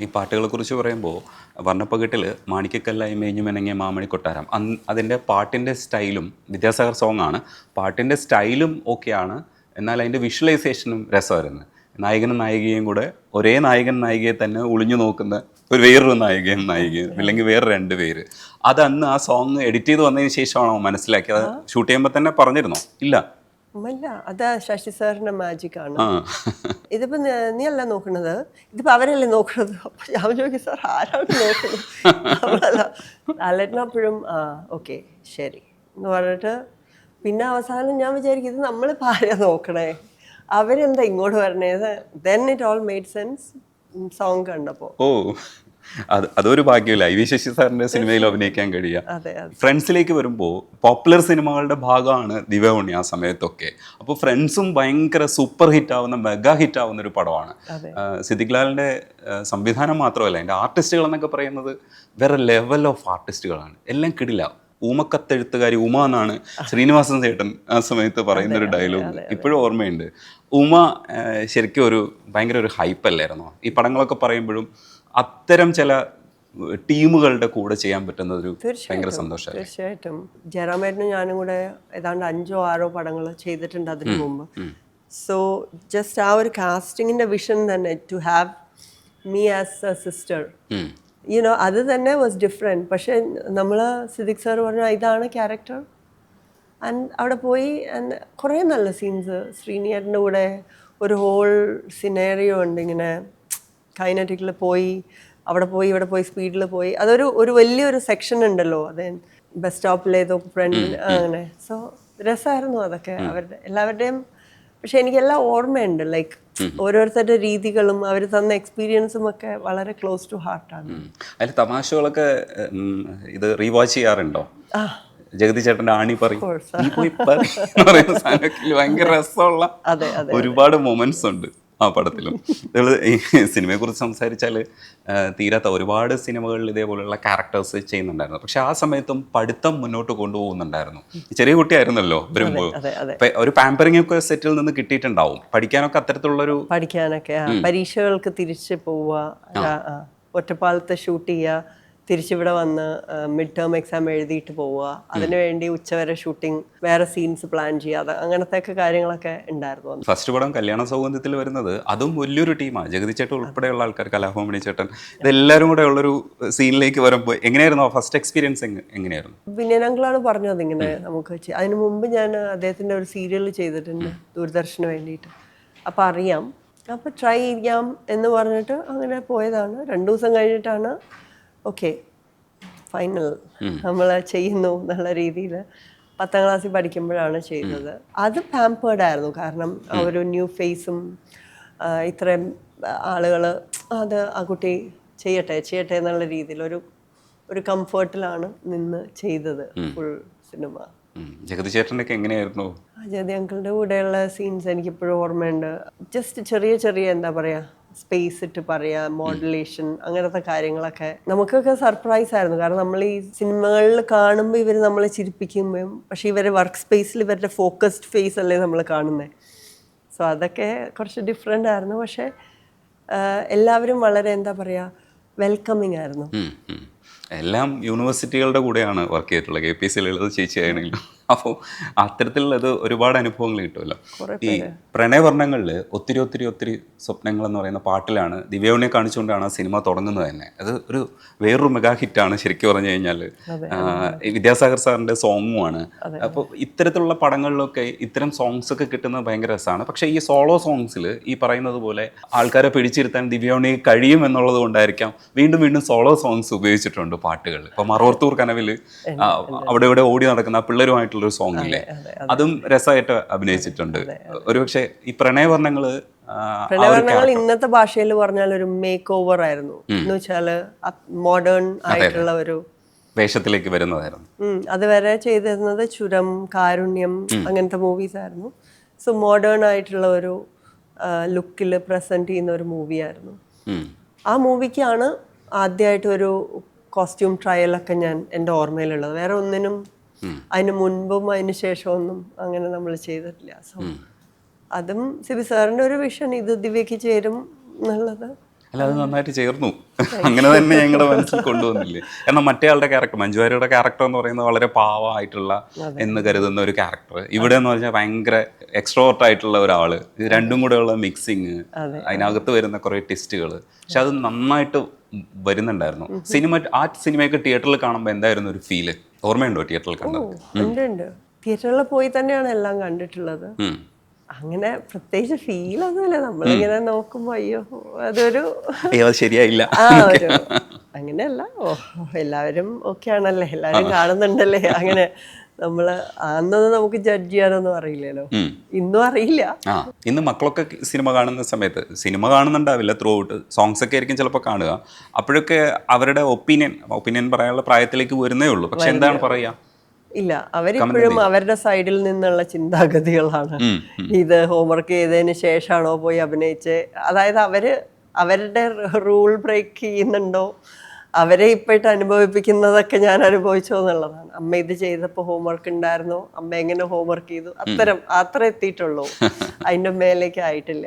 ഈ പാട്ടുകളെ കുറിച്ച് പറയുമ്പോൾ വർണപ്പകിട്ടിൽ മാണിക്കക്കല്ലായി മേഞ്ഞു മെനങ്ങിയ മാമണി കൊട്ടാരം. അന്ന് അതിന്റെ പാട്ടിന്റെ സ്റ്റൈലും വിദ്യാസാഗർ സോങ് ആണ് പാട്ടിന്റെ സ്റ്റൈലും ഓക്കെയാണ്. എന്നാൽ അതിന്റെ വിഷ്വലൈസേഷനും രസമായിരുന്നു. നായകനും നായികയും കൂടെ ഒരേ നായകൻ നായികയെ തന്നെ ഒളിഞ്ഞു നോക്കുന്ന ഒരു വേറൊരു നായകൻ നായികയും അല്ലെങ്കിൽ വേറെ രണ്ട് പേര്. അത് അന്ന് ആ സോങ് എഡിറ്റ് ചെയ്ത് വന്നതിന് ശേഷമാണോ മനസ്സിലാക്കിയത്? ഷൂട്ട് ചെയ്യുമ്പോൾ തന്നെ പറഞ്ഞിരുന്നോ? ഇല്ല. അല്ല അത് ശശി സാറിന്റെ മാജിക് ആണ്. ഇതിപ്പോ നീ അല്ല നോക്കണത്? ഇതിപ്പോ അവരല്ലേ നോക്കണത്? അപ്പൊ ഞാൻ ചോദിക്കും സാർ ആരാണ് നോക്കുന്നത് അലറ്റിനപ്പോഴും ആ ഓക്കെ ശരി. എന്ന് പറഞ്ഞിട്ട് പിന്നെ അവസാനം ഞാൻ വിചാരിക്കും ഇത് നമ്മൾ ആരെയാ നോക്കണേ? അവരെന്താ ഇങ്ങോട്ട് വരണേ? Then it all made sense song കണ്ടപ്പോൾ ഓ. അത് അതൊരു ഭാഗ്യമില്ല. ഐ വി ശശി സാറിന്റെ സിനിമയിൽ അഭിനയിക്കാൻ കഴിയുക. ഫ്രണ്ട്സിലേക്ക് വരുമ്പോൾ പോപ്പുലർ സിനിമകളുടെ ഭാഗമാണ് ദിവോണി ആ സമയത്തൊക്കെ. അപ്പോൾ ഫ്രണ്ട്സും ഭയങ്കര സൂപ്പർ ഹിറ്റ് ആവുന്ന മെഗാ ഹിറ്റ് ആവുന്ന ഒരു പടമാണ്. സിദ്ദിഖ് ലാലിന്റെ സംവിധാനം മാത്രമല്ല എന്റെ ആർട്ടിസ്റ്റുകൾ എന്നൊക്കെ പറയുന്നത് വേറെ ലെവൽ ഓഫ് ആർട്ടിസ്റ്റുകളാണ് എല്ലാം കിടില്ല ഊമക്കത്തെഴുത്തുകാരി ഉമ എന്നാണ് ശ്രീനിവാസൻ ചേട്ടൻ ആ സമയത്ത് പറയുന്ന ഒരു ഡയലോഗ് ഇപ്പോഴും ഓർമ്മയുണ്ട്. ഉമ ശരിക്കും ഒരു ഭയങ്കര ഒരു ഹൈപ്പ് അല്ലായിരുന്നോ? ഈ പടങ്ങളൊക്കെ പറയുമ്പോഴും അത്തരം ചില ടീമുകളുടെ കൂടെ ചെയ്യാൻ പറ്റുന്ന ഒരു ഭയങ്കര സന്തോഷം തീർച്ചയായിട്ടും. ജയറാമേട്ടനും ഞാനും കൂടെ ഏതാണ്ട് അഞ്ചോ ആറോ പടങ്ങൾ ചെയ്തിട്ടുണ്ട് അതിന് മുമ്പ്. സോ ജസ്റ്റ് ആ ഒരു കാസ്റ്റിങ്ങിന്റെ വിഷൻ തന്നെ to have me as a sister you know അത് തന്നെ വാസ് ഡിഫറെന്റ് പക്ഷേ നമ്മൾ സിദിഖ് സാർ പറഞ്ഞു ഇതാണ് ക്യാരക്ടർ ആൻഡ് അവിടെ പോയി ആൻഡ് കുറേ നല്ല സീൻസ് ശ്രീനിയേട്ടന്റെ കൂടെ ഒരു ഹോൾ സിനേറിയോ ഉണ്ട് ഇങ്ങനെ. കൈനറ്റിക്കിൽ പോയി അവിടെ പോയി ഇവിടെ പോയി സ്പീഡിൽ പോയി. അതൊരു ഒരു വലിയൊരു സെക്ഷൻ ഉണ്ടല്ലോ അത് ബസ് സ്റ്റോപ്പിലേതോ ഫ്രണ്ട് അങ്ങനെ. സോ രസമായിരുന്നു അതൊക്കെ. അവരുടെ എല്ലാവരുടെയും പക്ഷെ എനിക്കെല്ലാം ഓർമ്മയുണ്ട്. ലൈക്ക് ഓരോരുത്തരുടെ രീതികളും അവർ തന്ന എക്സ്പീരിയൻസും ഒക്കെ വളരെ ക്ലോസ് ടു ഹാർട്ടാണ് അതിൽ തമാശകളൊക്കെ ഇത് റീവാച്ച് ചെയ്യാറുണ്ടോ? ജഗതി ചേട്ടന്റെ ആണി പറയും ഭയങ്കര രസമുള്ള ഒരുപാട് മൊമെന്റ്സ് ഉണ്ട്. ആ പടത്തിലും. നിങ്ങൾ ഈ സിനിമയെ കുറിച്ച് സംസാരിച്ചാൽ തീരാത്ത ഒരുപാട് സിനിമകളിൽ ഇതേപോലെയുള്ള ക്യാരക്ടേഴ്സ് ചെയ്യുന്നുണ്ടായിരുന്നു. പക്ഷെ ആ സമയത്തും പഠിത്തം മുന്നോട്ട് കൊണ്ടുപോകുന്നുണ്ടായിരുന്നു. ചെറിയ കുട്ടിയായിരുന്നല്ലോ വരുമ്പോൾ ഒരു പാമ്പറിംഗ് ഒക്കെ സെറ്റിൽ നിന്ന് കിട്ടിയിട്ടുണ്ടാവും. പഠിക്കാനൊക്കെ അത്തരത്തിലുള്ളൊരു പഠിക്കാനൊക്കെ പരീക്ഷകൾക്ക് തിരിച്ചു പോവുക. ഒറ്റപ്പാലത്ത് ഷൂട്ട് ചെയ്യുക തിരിച്ചിവിടെ വന്ന് മിഡ് ടേം എക്സാം എഴുതിയിട്ട് പോവുക. അതിനുവേണ്ടി ഉച്ചവരെ ഷൂട്ടിംഗ് വേറെ സീൻസ് പ്ലാൻ ചെയ്യുക. അങ്ങനത്തെ ഒക്കെ കാര്യങ്ങളൊക്കെ ഉണ്ടായിരുന്നു. ഫസ്റ്റ് പടം കല്യാണ സൗഗന്ധ്യത്തിൽ വരുന്നത് അതും വലിയൊരു ടീമാണ് ജഗതി ചേട്ടൻ ഉൾപ്പെടെയുള്ള ആൾക്കാർ കലാഭവമണി ചേട്ടൻ ഇതെല്ലാവരും കൂടെ ഉള്ളൊരു സീനിലേക്ക് വരുമ്പോൾ എങ്ങനെയായിരുന്നു ആ ഫസ്റ്റ് എക്സ്പീരിയൻസ് എങ്ങനെയായിരുന്നു? വിനയനങ്ങളാണ് പറഞ്ഞത് ഇങ്ങനെ നമുക്ക് അതിനു അതിന് മുമ്പ് ഞാൻ അദ്ദേഹത്തിന്റെ ഒരു സീരിയൽ ചെയ്തിട്ടുണ്ട് ദൂരദർശന് വേണ്ടിയിട്ട്. അപ്പോൾ അറിയാം. അപ്പോൾ ട്രൈ ചെയ്യാം എന്ന് പറഞ്ഞിട്ട് അങ്ങനെ പോയതാണ്. രണ്ട് ദിവസം കഴിഞ്ഞിട്ടാണ് ഓക്കെ ഫൈനൽ നമ്മൾ ചെയ്യുന്നു എന്നുള്ള രീതിയിൽ പത്താം ക്ലാസ്സിൽ പഠിക്കുമ്പോഴാണ് ചെയ്തത് അത് പാമ്പേർഡ് ആയിരുന്നു. കാരണം ആ ഒരു ന്യൂ ഫേസും ഇത്രയും ആളുകൾ അത് ആ കുട്ടി ചെയ്യട്ടെ ചെയ്യട്ടെ എന്നുള്ള രീതിയിൽ ഒരു ഒരു കംഫർട്ടിലാണ് നിന്ന് ചെയ്തത് ഫുൾ സിനിമ ജഗതി ചേട്ടനൊക്കെ എങ്ങനെയായിരുന്നു? ജഗതി അങ്കിളുടെ കൂടെയുള്ള സീൻസ് എനിക്കിപ്പോഴും ഓർമ്മയുണ്ട്. ജസ്റ്റ് ചെറിയ ചെറിയ എന്താ പറയുക സ്പേസ് ഇട്ട് പറയാ മോഡുലേഷൻ അങ്ങനത്തെ കാര്യങ്ങളൊക്കെ. നമുക്കൊക്കെ സർപ്രൈസ് ആയിരുന്നു. കാരണം നമ്മൾ ഈ സിനിമകളിൽ കാണുമ്പോൾ ഇവർ നമ്മളെ ചിരിപ്പിക്കുമ്പോഴും പക്ഷെ ഇവരെ വർക്ക് സ്പേസിൽ ഇവരുടെ ഫോക്കസ്ഡ് ഫേസ് അല്ലേ നമ്മൾ കാണുന്നത് സോ അതൊക്കെ കുറച്ച് ഡിഫറെന്റ് ആയിരുന്നു. പക്ഷേ എല്ലാവരും വളരെ എന്താ പറയുക വെൽക്കമിങ് ആയിരുന്നു. എല്ലാം യൂണിവേഴ്സിറ്റികളുടെ കൂടെയാണ് വർക്ക് ചെയ്തിട്ടുള്ളത്. കെ പി എസ് ലളിത ചേച്ചി ആണെങ്കിലും. അപ്പോൾ അത്തരത്തിലുള്ളത് ഒരുപാട് അനുഭവങ്ങൾ കിട്ടുമല്ലോ. ഈ പ്രണയവർണങ്ങളിൽ ഒത്തിരി ഒത്തിരി ഒത്തിരി സ്വപ്നങ്ങൾ എന്ന് പറയുന്ന പാട്ടിലാണ് ദിവ്യവനെ കാണിച്ചുകൊണ്ടാണ് ആ സിനിമ തുടങ്ങുന്നത് തന്നെ. അത് ഒരു വേറൊരു മെഗാ ഹിറ്റാണ് ശരിക്കും പറഞ്ഞു കഴിഞ്ഞാൽ വിദ്യാസാഗർ സാറിന്റെ സോങ്ങുമാണ് അപ്പോൾ ഇത്തരത്തിലുള്ള പടങ്ങളിലൊക്കെ ഇത്തരം സോങ്സ് ഒക്കെ കിട്ടുന്നത് ഭയങ്കര രസമാണ്. പക്ഷേ ഈ സോളോ സോങ്സിൽ ഈ പറയുന്നത് പോലെ ആൾക്കാരെ പിടിച്ചിരുത്താൻ ദിവ്യവണി കഴിയും എന്നുള്ളത് കൊണ്ടായിരിക്കാം വീണ്ടും വീണ്ടും സോളോ സോങ്സ് ഉപയോഗിച്ചിട്ടുണ്ട് പാട്ടുകൾ ഇപ്പോൾ മറോർത്തൂർ കനവിൽ അവിടെ ഇവിടെ ഓടി നടക്കുന്ന ആ ഒരു സോങ് ഇല്ലേ? അതും രസമായിട്ട് അഭിനയിച്ചിട്ടുണ്ട്. ഒരുപക്ഷെ ഈ പ്രണയവർണങ്ങൾ പ്രണയവർണങ്ങൾ ഇന്നത്തെ ഭാഷയിൽ പറഞ്ഞാൽ ഒരു മേക്ക് ഓവർ ആയിരുന്നു എന്ന് വെച്ചാൽ മോഡേൺ ആയിട്ടുള്ള ഒരു വേഷത്തിലേക്ക് വരുന്നതായിരുന്നു. അതുവരെ ചെയ്തിരുന്നത് ചുരം കാരുണ്യം അങ്ങനത്തെ മൂവീസ് ആയിരുന്നു. സോ മോഡേൺ ആയിട്ടുള്ള ഒരു ലുക്കിൽ പ്രസന്റ് ചെയ്യുന്ന ഒരു മൂവിയായിരുന്നു ആയിരുന്നു. ആ മൂവിക്കാണ് ആദ്യമായിട്ട് ഒരു കോസ്റ്റ്യൂം ട്രയലൊക്കെ ഞാൻ എന്റെ ഓർമ്മയിലുള്ളത്. വേറെ ഒന്നിനും അതിന് മുൻപും അതിന് ശേഷമൊന്നും അങ്ങനെ നമ്മൾ ചെയ്തിട്ടില്ല. സോ അതും സിബി സാറിന്റെ ഒരു വിഷൻ ഇത് ദിവ്യക്ക് ചേരും എന്നുള്ളത്. അല്ല അത് നന്നായിട്ട് ചേർന്നു. അങ്ങനെ തന്നെ ഞങ്ങളുടെ മനസ്സിൽ കൊണ്ടുവന്നില്ലേ? കാരണം മറ്റേ ആളുടെ ക്യാരക്ടർ മഞ്ജുവാരിയുടെ ക്യാരക്ടർ എന്ന് പറയുന്നത് വളരെ പാവമായിട്ടുള്ള എന്ന് കരുതുന്ന ഒരു ക്യാരക്ടർ ഇവിടെ എന്ന് പറഞ്ഞാൽ ഭയങ്കര എക്സ്ട്രോവർട്ട് ആയിട്ടുള്ള ഒരാൾ. രണ്ടും കൂടെ ഉള്ള മിക്സിങ് അതിനകത്ത് വരുന്ന കുറെ ടെസ്റ്റുകൾ പക്ഷെ അത് നന്നായിട്ട് വരുന്നുണ്ടായിരുന്നു. സിനിമ ആ സിനിമയൊക്കെ തിയേറ്ററിൽ കാണുമ്പോൾ എന്തായിരുന്നു ഒരു ഫീൽ ഓർമ്മയുണ്ടോ തിയേറ്ററിൽ കണ്ടത്? ഉണ്ട് ഉണ്ട്. തിയേറ്ററിൽ പോയി തന്നെയാണ് എല്ലാം കണ്ടിട്ടുള്ളത്. അങ്ങനെ പ്രത്യേകിച്ച് ഫീൽ ഒന്നുമില്ല. നമ്മളിങ്ങനെ നോക്കുമ്പോ അയ്യോ അതൊരു ശരിയായില്ല. അങ്ങനെയല്ല. ഓ എല്ലാവരും ഓക്കെ ആണല്ലേ എല്ലാവരും കാണുന്നുണ്ടല്ലേ? അങ്ങനെ നമ്മൾ അന്നൊന്നും നമുക്ക് ജഡ്ജ് ചെയ്യാനൊന്നും അറിയില്ലല്ലോ. ഇന്നും അറിയില്ല. ആ ഇന്ന് മക്കളൊക്കെ സിനിമ കാണുന്ന സമയത്ത് സിനിമ കാണുന്നുണ്ടാവില്ല ത്രൂ ഔട്ട് സോങ്സ് ഒക്കെ ആയിരിക്കും ചിലപ്പോൾ കാണുക. അപ്പോഴൊക്കെ അവരുടെ ഒപ്പീനിയൻ ഒപ്പീനിയൻ പറയാനുള്ള പ്രായത്തിലേക്ക് വരുന്നേ ഉള്ളൂ. പക്ഷെ എന്താണ് പറയുക ഇല്ല അവരിപ്പോഴും അവരുടെ സൈഡിൽ നിന്നുള്ള ചിന്താഗതികളാണ്. ഇത് ഹോംവർക്ക് ചെയ്തതിന് ശേഷമാണോ പോയി അഭിനയിച്ച്? അതായത് അവർ അവരുടെ റൂൾ ബ്രേക്ക് ചെയ്യുന്നുണ്ടോ? അവരെ ഇപ്പോഴത്തെ അനുഭവിപ്പിക്കുന്നതൊക്കെ ഞാൻ അനുഭവിച്ചോ എന്നുള്ളതാണ്. അമ്മ ഇത് ചെയ്തപ്പോൾ ഹോംവർക്ക് ഉണ്ടായിരുന്നു. അമ്മ എങ്ങനെ ഹോംവർക്ക് ചെയ്തു? അത്തരം അത്ര എത്തിയിട്ടുള്ളൂ. അതിന്റെ മേലേക്ക് ആയിട്ടില്ല.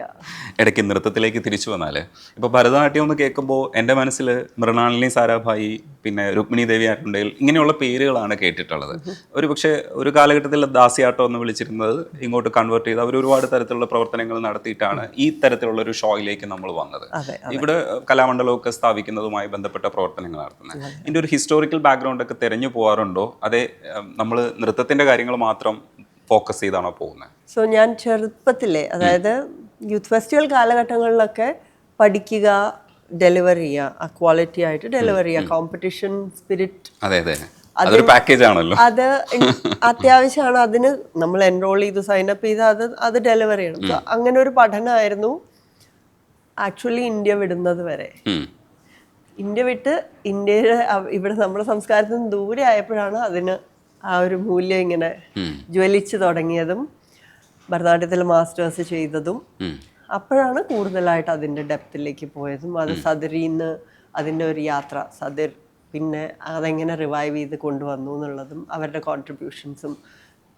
ഇടയ്ക്ക് നൃത്തത്തിലേക്ക് തിരിച്ചു വന്നാൽ ഇപ്പോൾ ഭരതനാട്യം എന്ന് കേൾക്കുമ്പോൾ എന്റെ മനസ്സിൽ മൃണാളിനി സാരാഭായി പിന്നെ രുക്മിണി ദേവി ആരുണ്ടെങ്കിൽ ഇങ്ങനെയുള്ള പേരുകളാണ് കേട്ടിട്ടുള്ളത്. ഒരു പക്ഷേ ഒരു കാലഘട്ടത്തിൽ ദാസിയാട്ടം എന്ന് വിളിച്ചിരുന്നത് ഇങ്ങോട്ട് കൺവേർട്ട് ചെയ്ത് അവർ ഒരുപാട് തരത്തിലുള്ള പ്രവർത്തനങ്ങൾ നടത്തിയിട്ടാണ് ഈ തരത്തിലുള്ള ഒരു ഷോയിലേക്ക് നമ്മൾ വന്നത്. ഇവിടെ കലാമണ്ഡലമൊക്കെ സ്ഥാപിക്കുന്നതുമായി ബന്ധപ്പെട്ട പ്രവർത്തനങ്ങൾ നടത്തുന്നത്. ഇതിന്റെ ഒരു ഹിസ്റ്റോറിക്കൽ ബാക്ക്ഗ്രൗണ്ട് ഒക്കെ തിരഞ്ഞു പോകാറുണ്ടോ അതേ നമ്മൾ നൃത്തത്തിന്റെ കാര്യങ്ങൾ മാത്രം ഫോക്കസ് ചെയ്താണോ പോകുന്നത്? സോ ഞാൻ ചെറുപ്പത്തിലെ അതായത് യൂത്ത് ഫെസ്റ്റിവൽ കാലഘട്ടങ്ങളിലൊക്കെ പഠിക്കുക ഡെലിവർ ചെയ്യുക ആ ക്വാളിറ്റി ആയിട്ട് ഡെലിവർ ചെയ്യുക കോമ്പറ്റീഷൻ സ്പിരിറ്റ് അതെ അതെ. അതൊരു പാക്കേജ് ആണല്ലോ. അത് അത്യാവശ്യമാണ്. അതിന് നമ്മൾ എൻറോൾ ചെയ്ത് സൈനപ്പ് ചെയ്ത് അത് അത് ഡെലിവർ ചെയ്യണം. അങ്ങനെ ഒരു പഠനമായിരുന്നു ആക്ച്വലി ഇന്ത്യ വിടുന്നത് വരെ. ഇന്ത്യ വിട്ട് ഇന്ത്യയുടെ ഇവിടെ നമ്മുടെ സംസ്കാരത്തിൽ നിന്ന് ദൂരെ ആയപ്പോഴാണ് അതിന് ആ ഒരു മൂല്യം ഇങ്ങനെ ജ്വലിച്ചു തുടങ്ങിയതും ഭരതനാട്യത്തിൽ മാസ്റ്റേഴ്സ് ചെയ്തതും. അപ്പോഴാണ് കൂടുതലായിട്ട് അതിന്റെ ഡെപ്തിലേക്ക് പോയതും. അത് സദരിന്ന് അതിന്റെ ഒരു യാത്ര സദർ പിന്നെ അതെങ്ങനെ റിവൈവ് ചെയ്ത് കൊണ്ടുവന്നു എന്നുള്ളതും അവരുടെ കോൺട്രിബ്യൂഷൻസും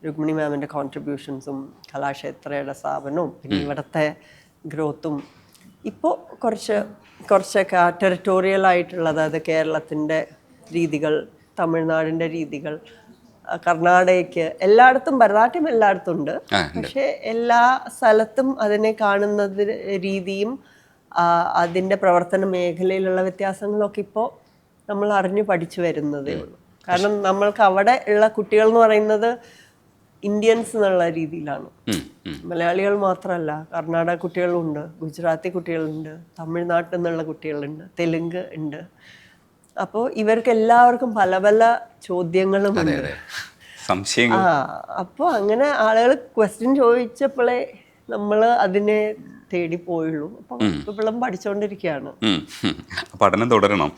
രുക്മിണി മാമിന്റെ കോൺട്രിബ്യൂഷൻസും കലാക്ഷേത്രയുടെ സ്ഥാപനവും പിന്നെ ഇവിടുത്തെ ഗ്രോത്തും ഇപ്പോൾ കുറച്ച് കുറച്ചൊക്കെ ടെറിട്ടോറിയൽ ആയിട്ടുള്ളത് അത് കേരളത്തിന്റെ രീതികൾ തമിഴ്നാടിന്റെ രീതികൾ ആ, കർണാടകയ്ക്ക് എല്ലായിടത്തും ഭരതനാട്യം എല്ലായിടത്തും ഉണ്ട്. ആ, പക്ഷേ എല്ലാ സ്ഥലത്തും അതിനെ കാണുന്നത് രീതിയും ആ, അതിന്റെ പ്രവർത്തന മേഖലയിലുള്ള വ്യത്യാസങ്ങളൊക്കെ ഇപ്പോൾ നമ്മൾ അറിഞ്ഞു പഠിച്ചു വരുന്നതേ ഉള്ളൂ. കാരണം നമ്മൾക്ക് അവിടെ ഉള്ള കുട്ടികൾ എന്ന് പറയുന്നത് ഇന്ത്യൻസ് എന്നുള്ള രീതിയിലാണ്. മലയാളികൾ മാത്രമല്ല കർണാടക കുട്ടികളുണ്ട് ഗുജറാത്തി കുട്ടികളുണ്ട് തമിഴ്നാട്ടിൽ നിന്നുള്ള കുട്ടികളുണ്ട് തെലുങ്ക് ഉണ്ട്. അപ്പോൾ ഇവർക്ക് എല്ലാവർക്കും പല പല ചോദ്യങ്ങളും ഉണ്ട്. സംശയങ്ങൾ ആ അപ്പോൾ അങ്ങനെ ആളുകൾ ക്വസ്റ്റ്യൻ ചോദിച്ചപ്പോഴേ നമ്മൾ അതിനെ തേടി പോയുള്ളൂ. അപ്പം ഇപ്പോഴും പഠിച്ചുകൊണ്ടിരിക്കുകയാണ്. പഠനം തുടരണം.